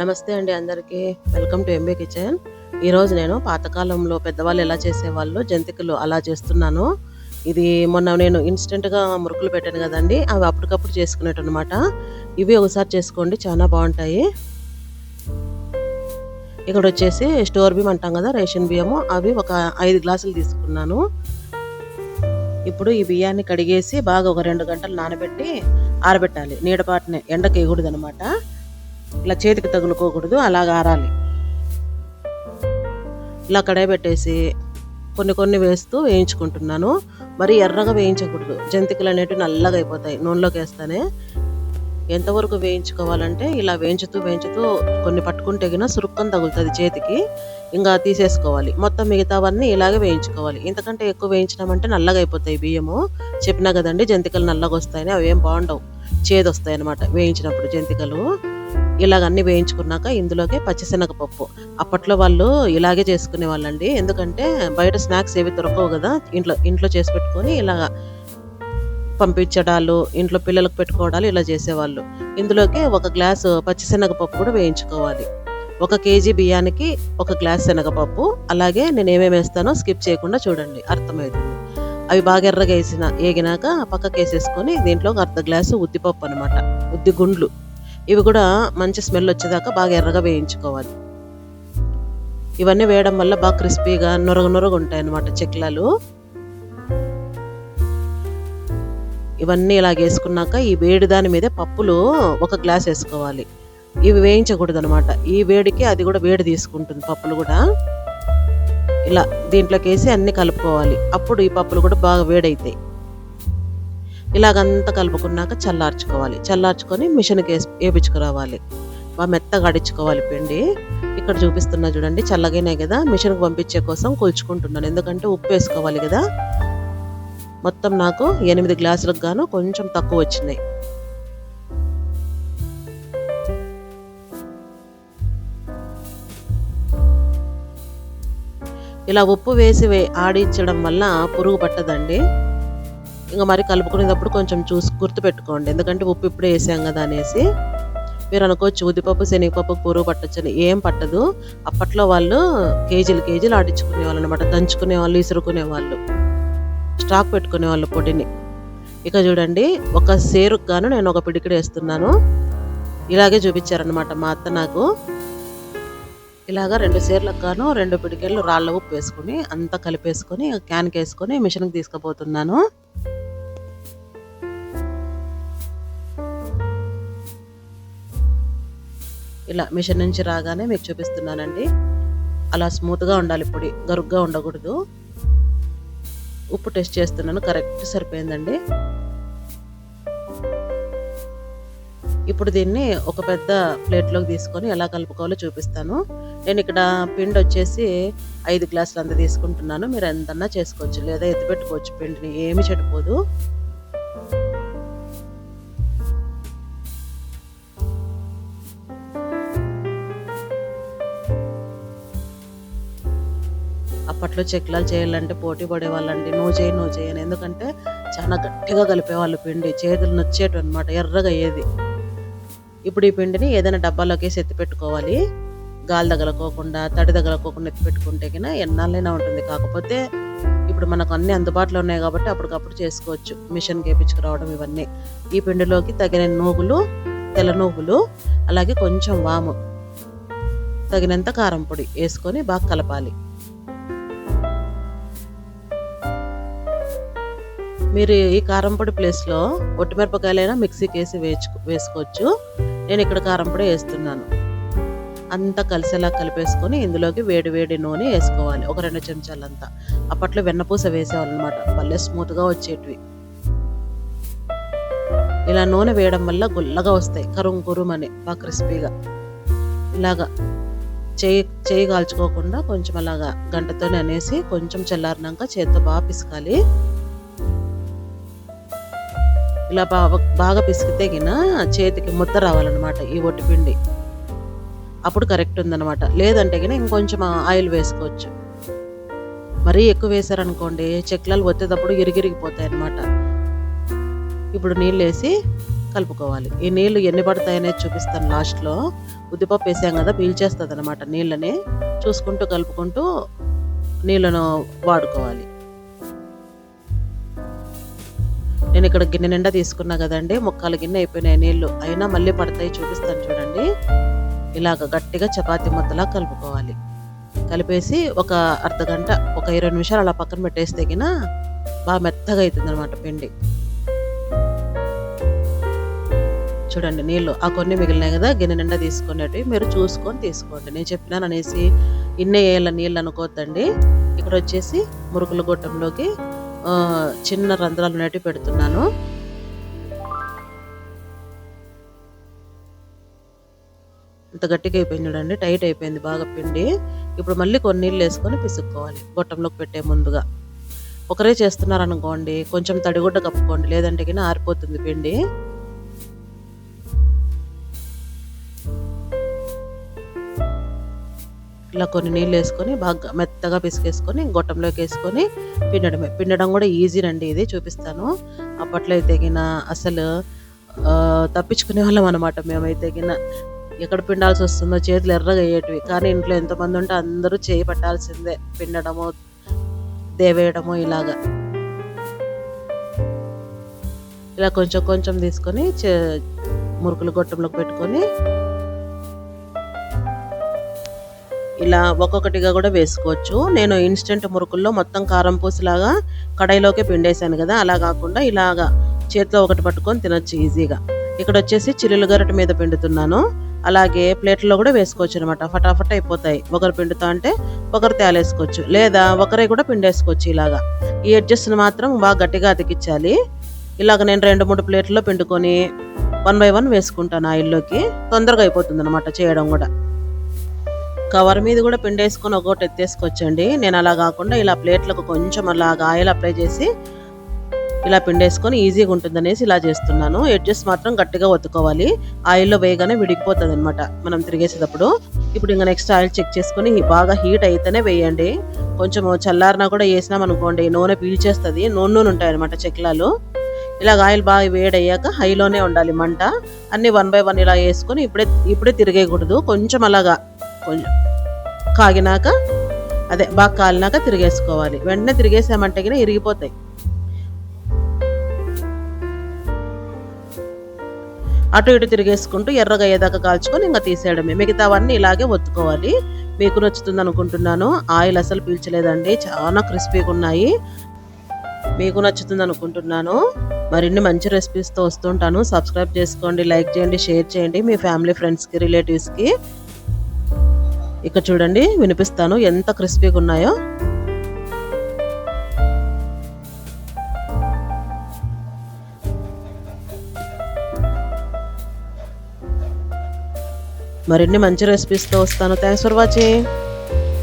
నమస్తే అండి అందరికీ. Welcome to MB kitchen. ఈరోజు నేను పాతకాలంలో పెద్దవాళ్ళు ఎలా చేసేవాళ్ళు జంతికలు అలా చేస్తున్నాను. ఇది మొన్న నేను ఇన్స్టెంట్గా మురుకులు పెట్టాను కదండి అవి అప్పటికప్పుడు చేసుకునేట్టు అనమాట ఇవి ఒకసారి చేసుకోండి చాలా బాగుంటాయి. ఇక్కడ వచ్చేసి స్టోర్ బియ్యం అంటాం కదా రేషన్ బియ్యము. అవి ఒక ఐదు గ్లాసులు తీసుకున్నాను. ఇప్పుడు ఈ బియ్యాన్ని కడిగేసి బాగా ఒక రెండు గంటలు నానబెట్టి ఆరబెట్టాలి. నీడపాటినే ఎండకి వేయకూడదు అనమాట ఇలా చేతికి తగులుకోకూడదు అలాగ ఆరాలి. ఇలా కడాయి పెట్టేసి కొన్ని కొన్ని వేస్తూ వేయించుకుంటున్నాను. మరి ఎర్రగా వేయించకూడదు. జంతికలు అనేవి నల్లగా అయిపోతాయి నూనెలోకి వేస్తానే. ఎంతవరకు వేయించుకోవాలంటే ఇలా వేయించుతూ వేయించుతూ కొన్ని పట్టుకుంటే గిన సురుక్కని తగులుతుంది చేతికి. ఇంకా తీసేసుకోవాలి. మొత్తం మిగతావన్నీ ఇలాగే వేయించుకోవాలి. ఇంతకంటే ఎక్కువ వేయించినామంటే నల్లగా అయిపోతాయి బియ్యము. చెప్పినా కదండి జంతికలు నల్లగా వస్తాయని అవి ఏం బాగుండవు. చేదు వస్తాయి అనమాట వేయించినప్పుడు జంతికలు. ఇలాగన్నీ వేయించుకున్నాక ఇందులోకి పచ్చిశనగపప్పు. అప్పట్లో వాళ్ళు ఇలాగే చేసుకునే వాళ్ళండి ఎందుకంటే బయట స్నాక్స్ ఏవి దొరకవు కదా. ఇంట్లో ఇంట్లో చేసి పెట్టుకొని ఇలాగ పంపించడాలు ఇంట్లో పిల్లలకు పెట్టుకోవడాలు ఇలా చేసేవాళ్ళు. ఇందులోకి ఒక గ్లాసు పచ్చిశనగపప్పు కూడా వేయించుకోవాలి. ఒక కేజీ బియ్యానికి ఒక గ్లాస్ శనగపప్పు. అలాగే నేను ఏమేమి వేస్తానో స్కిప్ చేయకుండా చూడండి. అర్థమవుతుంది అవి బాగా ఎర్రగా వేసిన వేగినాక పక్కకి వేసేసుకొని దీంట్లో ఒక అర్ధ గ్లాసు ఉద్దిపప్పు అనమాట ఉద్ది గుండ్లు ఇవి కూడా మంచి స్మెల్ వచ్చేదాకా బాగా ఎర్రగా వేయించుకోవాలి. ఇవన్నీ వేయడం వల్ల బాగా క్రిస్పీగా నొరగ నొరగ ఉంటాయి అన్నమాట చెక్లాలు. ఇవన్నీ ఇలా వేసుకున్నాక ఈ వేడి దాని మీదే పప్పులు ఒక గ్లాస్ వేసుకోవాలి. ఇవి వేయించకూడదు అనమాట ఈ వేడికి అది కూడా వేడి తీసుకుంటుంది పప్పులు కూడా. ఇలా దీంట్లోకి వేసి అన్నీ కలుపుకోవాలి. అప్పుడు ఈ పప్పులు కూడా బాగా వేడైతాయి. ఇలాగంతా కలుపుకున్నాక చల్లార్చుకోవాలి. చల్లార్చుకొని మిషన్కి వేసి వేపించుకురావాలి. బాగా మెత్తగా అడించుకోవాలి పిండి. ఇక్కడ చూపిస్తున్నా చూడండి చల్లగానే కదా. మిషన్కి పంపించే కోసం కొలుచుకుంటున్నాను. ఎందుకంటే ఉప్పు వేసుకోవాలి కదా. మొత్తం నాకు ఎనిమిది గ్లాసులకు గాను కొంచెం తక్కువ వచ్చినాయి. ఇలా ఉప్పు వేసి ఆడించడం వల్ల పురుగు పట్టదండి. ఇంకా మరి కలుపుకునేటప్పుడు కొంచెం చూసి గుర్తుపెట్టుకోండి. ఎందుకంటే ఉప్పు ఇప్పుడే వేసాం కదా అనేసి. మీరు అనుకోవచ్చు ఉద్దిపప్పు శనగపప్పు పురుగు పట్టచ్చని ఏం పట్టదు. అప్పట్లో వాళ్ళు కేజీలు కేజీలు ఆడించుకునే వాళ్ళు అనమాట దంచుకునే వాళ్ళు ఇసురుకునే వాళ్ళు. స్టాక్ పెట్టుకునే వాళ్ళు పొడిని. ఇక చూడండి ఒక సేరుకు గాను నేను ఒక పిడికిడి వేస్తున్నాను. ఇలాగే చూపించారనమాట మా అత్త నాకు. ఇలాగా రెండు సేర్లకు గాను రెండు పిడికెళ్ళు రాళ్ళ ఉప్పు వేసుకుని అంతా కలిపేసుకొని క్యాన్కి వేసుకొని మిషన్కి తీసుకుపోతున్నాను. ఇలా మిషన్ నుంచి రాగానే మీకు చూపిస్తున్నానండి. అలా స్మూత్గా ఉండాలి పొడి గరుగ్గా ఉండకూడదు. ఉప్పు టెస్ట్ చేస్తున్నాను కరెక్ట్ సరిపోయిందండి. ఇప్పుడు దీన్ని ఒక పెద్ద ప్లేట్లోకి తీసుకొని ఎలా కలుపుకోవాలో చూపిస్తాను. నేను ఇక్కడ పిండి వచ్చేసి ఐదు గ్లాసులు అంత తీసుకుంటున్నాను. మీరు ఎంతన్నా చేసుకోవచ్చు లేదా ఎత్తిపెట్టుకోవచ్చు పిండిని ఏమి చెడిపోదు. అప్పట్లో చెక్లాలు చేయాలంటే పోటీ పడేవాళ్ళండి. నువ్వు చేయి నువ్వు చేయను ఎందుకంటే చాలా గట్టిగా కలిపేవాళ్ళు పిండి. చేతులు నచ్చేటు అనమాట ఎర్రగా అయ్యేది. ఇప్పుడు ఈ పిండిని ఏదైనా డబ్బాలోకి వేసి ఎత్తి పెట్టుకోవాలి. గాలి తగలకోకుండా తడి తగలకోకుండా ఎత్తి పెట్టుకుంటే కన్నా ఎన్నాళ్ళైనా ఉంటుంది. కాకపోతే ఇప్పుడు మనకు అన్ని అందుబాటులో ఉన్నాయి కాబట్టి అప్పటికప్పుడు చేసుకోవచ్చు. మిషన్కి వేపించుకురావడం ఇవన్నీ. ఈ పిండిలోకి తగిన నూగులు తెల్ల నూగులు అలాగే కొంచెం వాము తగినంత కారం పొడి వేసుకొని బాగా కలపాలి. మీరు ఈ కారంపొడి ప్లేస్లో ఒట్టిమిరపకాయలైనా మిక్సీకి వేసి వేసుకు వేసుకోవచ్చు. నేను ఇక్కడ కారంపొడి వేస్తున్నాను. అంతా కలిసేలా కలిపేసుకొని ఇందులోకి వేడి వేడి నూనె వేసుకోవాలి. ఒక రెండు చెంచాలంతా. అప్పట్లో వెన్నపూస వేసేవాళ్ళనమాట. భలే స్మూత్గా వచ్చేటివి. ఇలా నూనె వేయడం వల్ల గుల్లగా వస్తాయి. కరుం కురుమని అని బాగా క్రిస్పీగా. ఇలాగా చేయి చేయి కాల్చుకోకుండా కొంచెం అలాగా గంటతోనే అనేసి కొంచెం చల్లారినాక చేత్తో బాగా పిసకాలి. ఇలా బాగా బాగా పిసికితే గిన చేతికి ముద్ద రావాలన్నమాట ఈ ఒట్టి పిండి. అప్పుడు కరెక్ట్ ఉందన్నమాట. లేదంటే గిన ఇంకొంచెం ఆయిల్ వేసుకోవచ్చు. మరీ ఎక్కువ వేసారనుకోండి చెక్లాలు ఒత్తేటప్పుడు ఇరిగిరిగిపోతాయి అన్నమాట ఇప్పుడు నీళ్ళు వేసి కలుపుకోవాలి. ఈ నీళ్ళు ఎన్ని పడతాయనేది చూపిస్తాను లాస్ట్లో. ఉద్దిపప్పు వేసాం కదా పీల్చేస్తుంది అనమాట నీళ్ళని. చూసుకుంటూ కలుపుకుంటూ నీళ్ళను వాడుకోవాలి. నేను ఇక్కడ గిన్నె నిండా తీసుకున్నా కదండి. ముక్కాలు గిన్నె అయిపోయినాయి నీళ్ళు అయినా మళ్ళీ పడతాయి చూపిస్తాను చూడండి. ఇలాగ గట్టిగా చపాతి ముద్దలా కలుపుకోవాలి. కలిపేసి ఒక అర్ధ గంట ఒక ఇరవై నిమిషాలు అలా పక్కన పెట్టేస్తే గిన బాగా మెత్తగా అవుతుంది అనమాట పిండి. చూడండి నీళ్ళు ఆ కొన్ని మిగిలినాయి కదా గిన్నె నిండా తీసుకునేవి మీరు చూసుకొని తీసుకోండి. నేను చెప్పినాను అనేసి ఇన్నే ఏళ్ళ నీళ్ళు అనుకోవద్దండి ఇక్కడ వచ్చేసి మురుకుల గొట్టంలోకి చిన్న రంధ్రాలు అనేటివి పెడుతున్నాను. ఇంత గట్టిగా అయిపోయింది చూడండి టైట్ అయిపోయింది బాగా పిండి. ఇప్పుడు మళ్ళీ కొన్ని నీళ్ళు వేసుకొని పిసుక్కోవాలి గొట్టంలోకి పెట్టే ముందుగా. ఒకరే చేస్తున్నారనుకోండి కొంచెం తడిగుడ్డ కప్పుకోండి లేదంటే కింద ఆరిపోతుంది పిండి. ఇలా కొన్ని నీళ్ళు వేసుకొని బాగా మెత్తగా పిసికేసుకొని గొట్టంలోకి వేసుకొని పిండడమే. పిండడం కూడా ఈజీనండి ఇది చూపిస్తాను. అప్పట్లో అయితే గిన అసలు తప్పించుకునే వాళ్ళం అనమాట మేమైతే గిన. ఎక్కడ పిండాల్సి వస్తుందో చేతులు ఎర్రగా అయ్యేటివి. కానీ ఇంట్లో ఎంతమంది ఉంటే అందరూ చేయి పట్టాల్సిందే. పిండడము దేవేయడము ఇలాగా. ఇలా కొంచెం కొంచెం తీసుకొని చే- మురుకులు గొట్టంలోకి పెట్టుకొని ఇలా ఒక్కొక్కటిగా కూడా వేసుకోవచ్చు. నేను ఇన్స్టెంట్ మురుకుల్లో మొత్తం కారం పూసలాగా కడాయిలోకి పిండేశాను కదా అలా కాకుండా ఇలాగా చేతిలో ఒకటి పట్టుకొని తినొచ్చు ఈజీగా. ఇక్కడ వచ్చేసి చిల్లులు గరటి మీద పిండుతున్నాను. అలాగే ప్లేట్లో కూడా వేసుకోవచ్చు అనమాట ఫటాఫట్ అయిపోతాయి. ఒకరు పిండుతా అంటే ఒకరు తేలేసుకోవచ్చు. లేదా ఒకరే కూడా పిండేసుకోవచ్చు ఇలాగా. ఈ ఎడ్జస్ట్ని మాత్రం బాగా గట్టిగా అతికించాలి. ఇలాగ నేను రెండు మూడు ప్లేట్లో పిండుకొని వన్ బై వన్ వేసుకుంటాను ఆయిల్లోకి. తొందరగా అయిపోతుంది అనమాట చేయడం కూడా. కవర్ మీద కూడా పిండేసుకొని ఒక్కొక్కటి ఎత్తేసుకొచ్చండి నేను అలా కాకుండా ఇలా ప్లేట్లకు కొంచెం అలా ఆయిల్ అప్లై చేసి ఇలా పిండేసుకొని ఈజీగా ఉంటుందనేసి ఇలా చేస్తున్నాను. ఎడ్జెస్ మాత్రం గట్టిగా ఒత్తుకోవాలి. ఆయిల్లో వేయగానే విడిగిపోతుంది అనమాట మనం తిరిగేసేటప్పుడు. ఇప్పుడు ఇంకా నెక్స్ట్ ఆయిల్ చెక్ చేసుకొని బాగా హీట్ అయితేనే వేయండి. కొంచెం చల్లారినా కూడా వేసినాం అనుకోండి నూనె పీల్చేస్తుంది నూనె నూనె ఉంటాయి అనమాట చెక్లాలు. ఇలాగ ఆయిల్ బాగా వేడయ్యాక హైలోనే ఉండాలి మంట. అన్ని వన్ బై వన్ ఇలా వేసుకొని ఇప్పుడే ఇప్పుడే తిరిగేయకూడదు. కొంచెం అలాగా కొంచెం కాగినాక అదే బాగా కాలినాక తిరిగేసుకోవాలి. వెంటనే తిరిగేసామంటే గిన ఇరిగిపోతాయి. అటు ఇటు తిరిగేసుకుంటూ ఎర్రగా అయ్యేదాకా కాల్చుకొని ఇంకా తీసేయడమే. మిగతావన్నీ ఇలాగే ఒత్తుకోవాలి. మీకు నచ్చుతుంది అనుకుంటున్నాను ఆయిల్ అసలు పీల్చలేదండి. చాలా క్రిస్పీగా ఉన్నాయి. మీకు నచ్చుతుంది అనుకుంటున్నాను మరిన్ని మంచి రెసిపీస్తో వస్తుంటాను సబ్స్క్రైబ్ చేసుకోండి లైక్ చేయండి షేర్ చేయండి. మీ ఫ్యామిలీ ఫ్రెండ్స్కి రిలేటివ్స్కి. ఇక్కడ చూడండి వినిపిస్తాను. ఎంత క్రిస్పీగా ఉన్నాయో. మరిన్ని మంచి రెసిపీస్తో వస్తాను. Thanks for watching